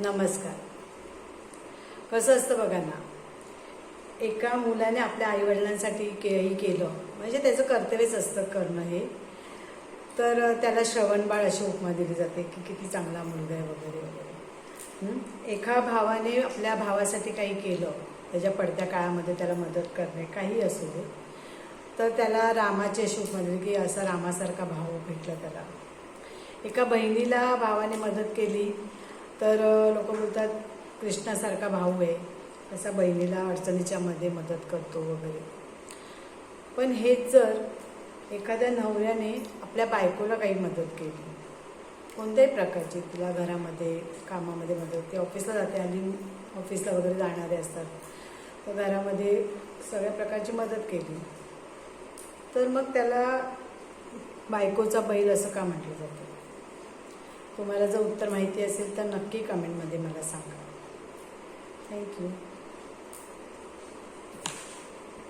नमस्कार. कसं असतं बघा ना एका मुलाने आपल्या आईवडिलांसाठी केही केलं म्हणजे त्याचं कर्तव्यच असतं करणं हे. तर त्याला श्रवणबाळ अशी उपमा दिली जाते की किती चांगला मुलगा आहे वगैरे वगैरे. एका भावाने आपल्या भावासाठी काही केलं त्याच्या पडत्या काळामध्ये त्याला मदत करणे काही असू दे. तर त्याला रामाची अशी उपमा दिली की असा रामासारखा भाऊ भेटला त्याला. एका बहिणीला भावाने मदत केली तर लोक बोलतात कृष्णासारखा भाऊ आहे. असा बहिणीला अडचणीच्या मध्ये मदत करतो वगैरे. पण हेच जर एखाद्या नवऱ्याने आपल्या बायकोला काही मदत केली कोणत्याही प्रकारची तिला घरामध्ये कामामध्ये मदत ती ऑफिसला जाते आणि ऑफिसला वगैरे जाणारे असतात तर घरामध्ये सगळ्या प्रकारची मदत केली तर मग त्याला बायकोचा बैल असं का म्हटलं जातं? तुम्हाला जर उत्तर माहिती असेल तर नक्की कमेंटमध्ये मला सांगा. थँक्यू